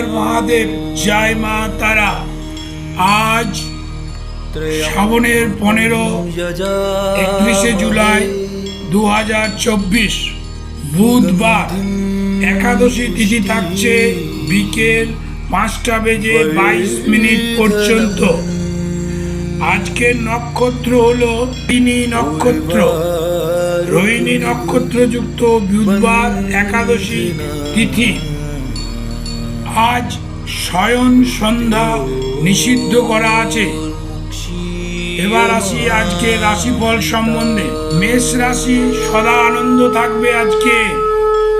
হর মহাদেব জয় মা তারা। আজ শ্রাবণের পনেরো একত্রিশে জুলাই দু হাজার চব্বিশ বুধবার একাদশী তিথি থাকছে বিকেল পাঁচটা বেজে বাইশ মিনিট পর্যন্ত। আজকের নক্ষত্র হল তিনি নক্ষত্র। রোহিণী নক্ষত্রযুক্ত বুধবার একাদশী তিথি। আজ শয়ন সন্ধ্যা নিষিদ্ধ করা আছে। এবার আসি আজকে রাশিফল সম্বন্ধে। মেষ রাশি সদা আনন্দ থাকবে আজকে।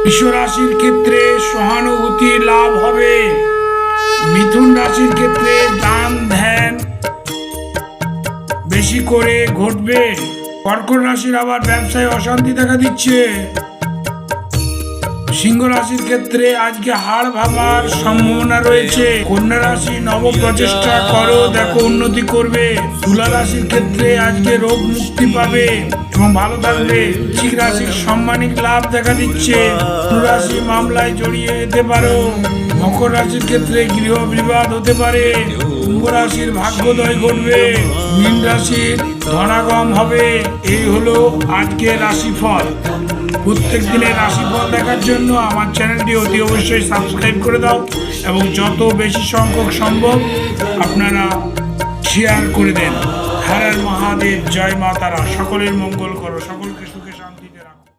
বিশ্ব রাশির ক্ষেত্রে সহানুভূতি লাভ হবে। মিথুন রাশির ক্ষেত্রে দান ধ্যান বেশি করে ঘটবে। কর্কট রাশির আবার ব্যবসায় অশান্তি দেখা দিচ্ছে। সিংহ রাশির ক্ষেত্রে আজকে হাড় ভাবার সম্ভাবনা রয়েছে। কন্যা রাশি নব প্রচেষ্টা করো, দেখো উন্নতি করবে। তুলা রাশির ক্ষেত্রে আজকে রোগ মুক্তি পাবে। এবং ভালো থাকবে বৃশ্চিক রাশির সম্মানিক লাভ দেখা দিচ্ছে। রাশি মামলায় জড়িয়ে যেতে পারো। মকর রাশির ক্ষেত্রে গৃহ বিবাদ হতে পারে। কুম্ভ রাশির ভাগ্যোদয় ঘটবে। মীন রাশির ধনাগম হবে। এই হলো আজকের রাশিফল। প্রত্যেক দিনের রাশিফল দেখার জন্য আমার চ্যানেলটি অতি অবশ্যই সাবস্ক্রাইব করে দাও এবং যত বেশি সংখ্যক সম্ভব আপনারা শেয়ার করে দেন। হর মহাদেব জয় মা তারা। সকলের মঙ্গল করো সকলকে সুখে শান্তিতে রাখো।